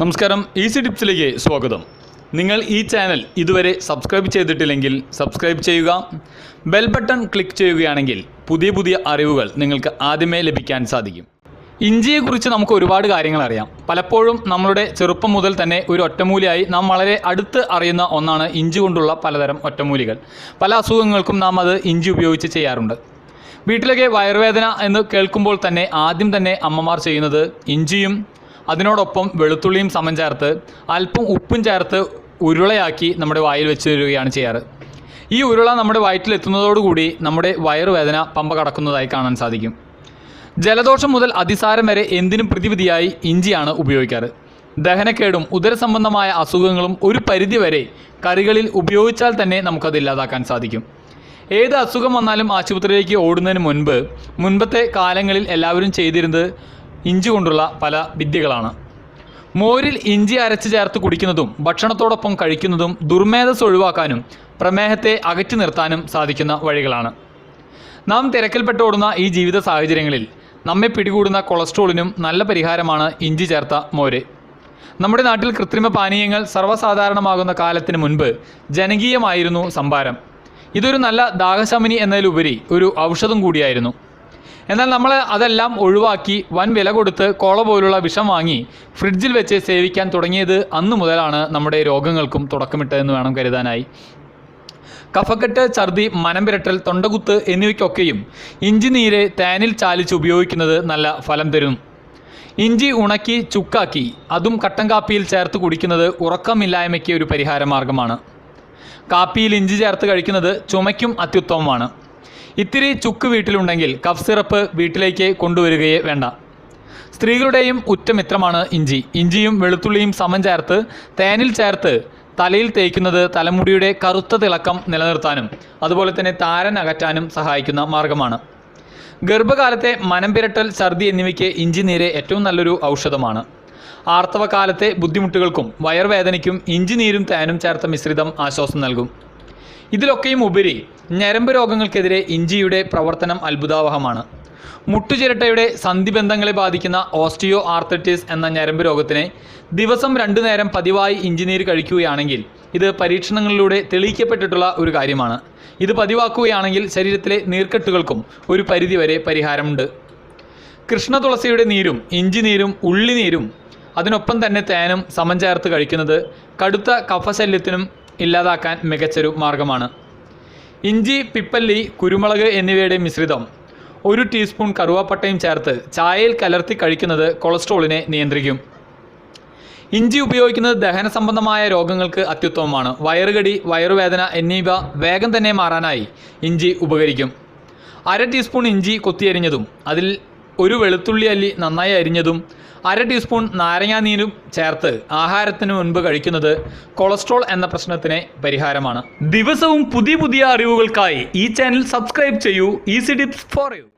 നമസ്കാരം ഈസി ടിപ്സിലേക്ക് സ്വാഗതം. നിങ്ങൾ ഈ ചാനൽ ഇതുവരെ സബ്സ്ക്രൈബ് ചെയ്തിട്ടില്ലെങ്കിൽ സബ്സ്ക്രൈബ് ചെയ്യുക. ബെൽ ബട്ടൺ ക്ലിക്ക് ചെയ്യുകയാണെങ്കിൽ പുതിയ പുതിയ അറിവുകൾ നിങ്ങൾക്ക് ആദ്യമേ ലഭിക്കാൻ സാധിക്കും. ഇഞ്ചിയെക്കുറിച്ച് നമുക്ക് ഒരുപാട് കാര്യങ്ങൾ അറിയാം. പലപ്പോഴും നമ്മളുടെ ചെറുപ്പം മുതൽ തന്നെ ഒരു ഒറ്റമൂലിയായി നാം വളരെ അടുത്ത് അറിയുന്ന ഒന്നാണ് ഇഞ്ചി കൊണ്ടുള്ള പലതരം ഒറ്റമൂലികൾ. പല അസുഖങ്ങൾക്കും നാം അത് ഇഞ്ചി ഉപയോഗിച്ച് ചെയ്യാറുണ്ട്. വീട്ടിലൊക്കെ വയറുവേദന എന്ന് കേൾക്കുമ്പോൾ തന്നെ ആദ്യം തന്നെ അമ്മമാർ ചെയ്യുന്നത് ഇഞ്ചിയും അതിനോടൊപ്പം വെളുത്തുള്ളിയും സമം ചേർത്ത് അല്പം ഉപ്പും ചേർത്ത് ഉരുളയാക്കി നമ്മുടെ വായിൽ വെച്ച് തരികയാണ് ചെയ്യാറ്. ഈ ഉരുള നമ്മുടെ വയറ്റിലെത്തുന്നതോടുകൂടി നമ്മുടെ വയറുവേദന പമ്പ കടക്കുന്നതായി കാണാൻ സാധിക്കും. ജലദോഷം മുതൽ അതിസാരം വരെ എന്തിനും പ്രതിവിധിയായി ഇഞ്ചിയാണ് ഉപയോഗിക്കാറ്. ദഹനക്കേടും ഉദരസംബന്ധമായ അസുഖങ്ങളും ഒരു പരിധിവരെ കറികളിൽ ഉപയോഗിച്ചാൽ തന്നെ നമുക്കത് ഇല്ലാതാക്കാൻ സാധിക്കും. ഏത് അസുഖം വന്നാലും ആശുപത്രിയിലേക്ക് ഓടുന്നതിന് മുൻപ് മുൻപത്തെ കാലങ്ങളിൽ എല്ലാവരും ചെയ്തിരുന്നത് ഇഞ്ചി കൊണ്ടുള്ള പല വിദ്യകളാണ്. മോരിൽ ഇഞ്ചി അരച്ച് ചേർത്ത് കുടിക്കുന്നതും ഭക്ഷണത്തോടൊപ്പം കഴിക്കുന്നതും ദുർമേധസ് ഒഴിവാക്കാനും പ്രമേഹത്തെ അകറ്റി നിർത്താനും സാധിക്കുന്ന വഴികളാണ്. നാം തിരക്കിൽപ്പെട്ടോടുന്ന ഈ ജീവിത സാഹചര്യങ്ങളിൽ നമ്മെ പിടികൂടുന്ന കൊളസ്ട്രോളിനും നല്ല പരിഹാരമാണ് ഇഞ്ചി ചേർത്ത മോര്. നമ്മുടെ നാട്ടിൽ കൃത്രിമ പാനീയങ്ങൾ സർവസാധാരണമാകുന്ന കാലത്തിന് മുൻപ് ജനകീയമായിരുന്നു സംഭാരം. ഇതൊരു നല്ല ദാഹശമനി എന്നതിലുപരി ഒരു ഔഷധം കൂടിയായിരുന്നു. എന്നാൽ നമ്മൾ അതെല്ലാം ഒഴിവാക്കി വൻ വില കൊടുത്ത് കോള പോലുള്ള വിഷം വാങ്ങി ഫ്രിഡ്ജിൽ വെച്ച് സേവിക്കാൻ തുടങ്ങിയത് അന്നു മുതലാണ് നമ്മുടെ രോഗങ്ങൾക്കും തുടക്കമിട്ടതെന്ന് വേണം കരുതാനായി. കഫക്കെട്ട് ഛർദി മനം പിരട്ടൽ തൊണ്ടകുത്ത് എന്നിവയ്ക്കൊക്കെയും ഇഞ്ചി നീര് തേനിൽ ചാലിച്ച് ഉപയോഗിക്കുന്നത് നല്ല ഫലം തരും. ഇഞ്ചി ഉണക്കി ചുക്കാക്കി അതും കട്ടൻ കാപ്പിയിൽ ചേർത്ത് കുടിക്കുന്നത് ഉറക്കമില്ലായ്മയ്ക്ക് ഒരു പരിഹാര മാർഗമാണ്. കാപ്പിയിൽ ഇഞ്ചി ചേർത്ത് കഴിക്കുന്നത് ചുമയ്ക്കും അത്യുത്തമമാണ്. ഇത്തിരി ചുക്ക് വീട്ടിലുണ്ടെങ്കിൽ കഫ് സിറപ്പ് വീട്ടിലേക്ക് കൊണ്ടുവരികയേ വേണ്ട. സ്ത്രീകളുടെയും ഉറ്റമിത്രമാണ് ഇഞ്ചി. ഇഞ്ചിയും വെളുത്തുള്ളിയും സമം ചേർത്ത് തേനിൽ ചേർത്ത് തലയിൽ തേക്കുന്നത് തലമുടിയുടെ കറുത്ത തിളക്കം നിലനിർത്താനും അതുപോലെ തന്നെ താരൻ അകറ്റാനും സഹായിക്കുന്ന മാർഗമാണ്. ഗർഭകാലത്തെ മനംപിരട്ടൽ ഛർദി എന്നിവയ്ക്ക് ഇഞ്ചി നീര് ഏറ്റവും നല്ലൊരു ഔഷധമാണ്. ആർത്തവകാലത്തെ ബുദ്ധിമുട്ടുകൾക്കും വയർവേദനയ്ക്കും ഇഞ്ചി നീരും തേനും ചേർത്ത മിശ്രിതം ആശ്വാസം നൽകും. ഇതിലൊക്കെയും ഉപരി ഞരമ്പ് രോഗങ്ങൾക്കെതിരെ ഇഞ്ചിയുടെ പ്രവർത്തനം അത്ഭുതാവഹമാണ്. മുട്ടുചിരട്ടയുടെ സന്ധിബന്ധങ്ങളെ ബാധിക്കുന്ന ഓസ്റ്റിയോ ആർത്തറ്റിസ് എന്ന ഞരമ്പ് രോഗത്തിന് ദിവസം രണ്ടു നേരം പതിവായി ഇഞ്ചിനീര് കഴിക്കുകയാണെങ്കിൽ ഇത് പരീക്ഷണങ്ങളിലൂടെ തെളിയിക്കപ്പെട്ടിട്ടുള്ള ഒരു കാര്യമാണ്. ഇത് പതിവാക്കുകയാണെങ്കിൽ ശരീരത്തിലെ നീർക്കെട്ടുകൾക്കും ഒരു പരിധിവരെ പരിഹാരമുണ്ട്. കൃഷ്ണ തുളസിയുടെ നീരും ഇഞ്ചി നീരും ഉള്ളി നീരും അതിനൊപ്പം തന്നെ തേനും സമം ചേർത്ത് കഴിക്കുന്നത് കടുത്ത കഫശല്യത്തിനും ഇല്ലാതാക്കാൻ മികച്ചൊരു മാർഗമാണ്. ഇഞ്ചി പിപ്പല്ലി കുരുമുളക് എന്നിവയുടെ മിശ്രിതം. ഒരു ടീസ്പൂൺ കറുവാപ്പട്ടയും ചേർത്ത് ചായയിൽ കലർത്തി കഴിക്കുന്നത് കൊളസ്ട്രോളിനെ നിയന്ത്രിക്കും. ഇഞ്ചി ഉപയോഗിക്കുന്നത് ദഹന സംബന്ധമായ രോഗങ്ങൾക്ക് അത്യുത്തമമാണ്. വയറുകടി വയറുവേദന എന്നിവ വേഗം തന്നെ മാറാനായി ഇഞ്ചി ഉപകരിക്കും. അര ടീസ്പൂൺ ഇഞ്ചി കൊത്തിയരിഞ്ഞതും അതിൽ ഒരു വെളുത്തുള്ളി അല്ലി നന്നായി അരിഞ്ഞതും അര ടീസ്പൂൺ നാരങ്ങാനീരും ചേർത്ത് ആഹാരത്തിന് മുൻപ് കഴിക്കുന്നത് കൊളസ്ട്രോൾ എന്ന പ്രശ്നത്തിന് പരിഹാരമാണ്. ദിവസവും പുതിയ പുതിയ അറിവുകൾക്കായി ഈ ചാനൽ സബ്സ്ക്രൈബ് ചെയ്യൂ. Easy tips for you